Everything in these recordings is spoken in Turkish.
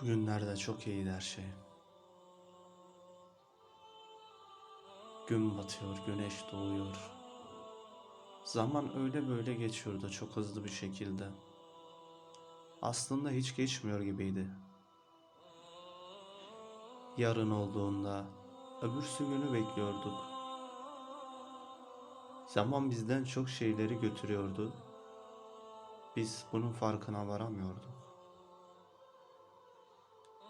Bugünlerde çok iyiydi her şey. Gün batıyor, güneş doğuyor. Zaman öyle böyle geçiyordu çok hızlı bir şekilde. Aslında hiç geçmiyor gibiydi. Yarın olduğunda öbürsü günü bekliyorduk. Zaman bizden çok şeyleri götürüyordu. Biz bunun farkına varamıyorduk.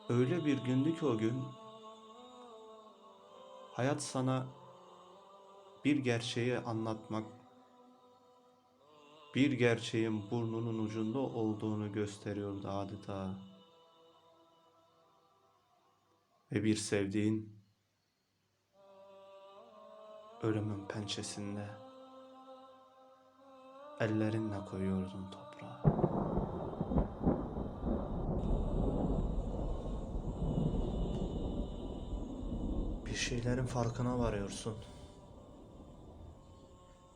Öyle bir gündü ki o gün hayat sana bir gerçeği anlatmak, bir gerçeğin burnunun ucunda olduğunu gösteriyordu adeta. Ve bir sevdiğin ölümün pençesinde ellerinle koyuyordun toprağa. Şeylerin farkına varıyorsun.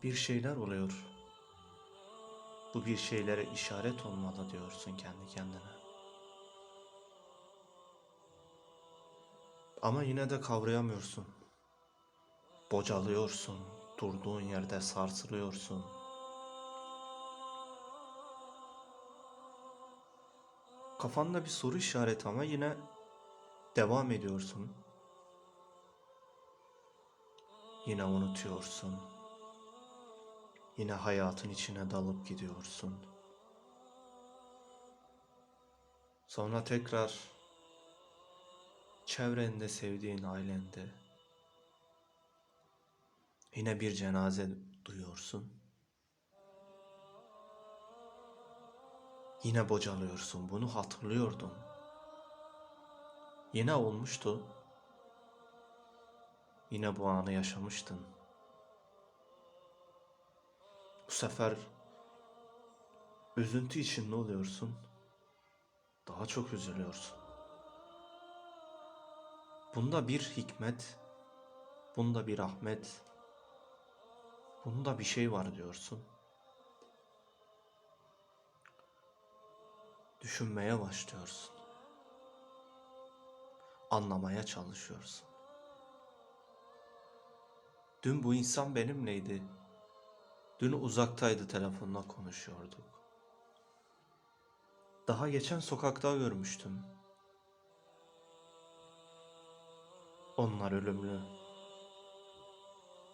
Bir şeyler oluyor. Bu bir şeylere işaret olmalı diyorsun kendi kendine. Ama yine de kavrayamıyorsun. Bocalıyorsun. Durduğun yerde sarsılıyorsun. Kafanda bir soru işareti ama yine devam ediyorsun. Yine unutuyorsun. Yine hayatın içine dalıp gidiyorsun. Sonra tekrar çevrende sevdiğin ailende yine bir cenaze duyuyorsun. Yine bocalıyorsun. Bunu hatırlıyordum. Yine olmuştu. Yine bu anı yaşamıştın. Bu sefer üzüntü içinde oluyorsun. Daha çok üzülüyorsun. Bunda bir hikmet, bunda bir rahmet, bunda bir şey var diyorsun. Düşünmeye başlıyorsun. Anlamaya çalışıyorsun. Dün bu insan benimleydi. Dün uzaktaydı telefonla konuşuyorduk. Daha geçen sokakta görmüştüm. Onlar ölümlü.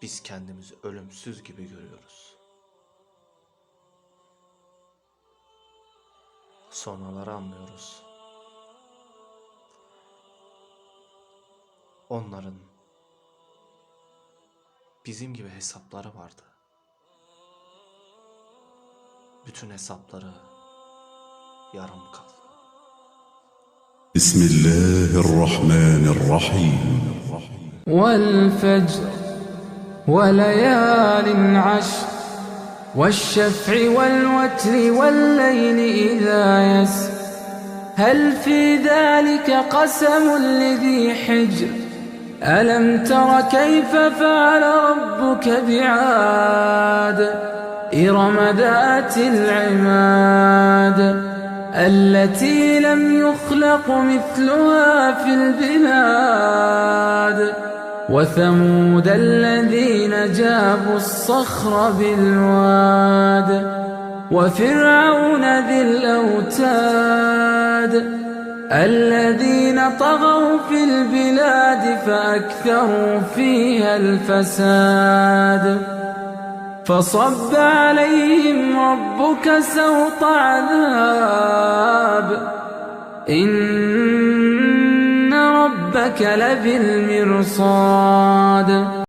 Biz kendimizi ölümsüz gibi görüyoruz. Sonraları anlıyoruz. Onların bizim gibi hesapları vardı. Bütün hesapları yarım kaldı. بسم الله الرحمن الرحيم والفجر وليال عشر والشفع والوتر والليل إذا يسر هل في ذلك قسم لذي حجر ألم تر كيف فعل ربك بعاد؟ إرم ذات العماد التي لم يخلق مثلها في البلاد. وثمود الذين جابوا الصخر بالواد. وفرعون ذي الأوتاد. الذين طغوا في البلاد فأكثروا فيها الفساد. فصب عليهم ربك سوط عذاب. إن ربك لبالمرصاد.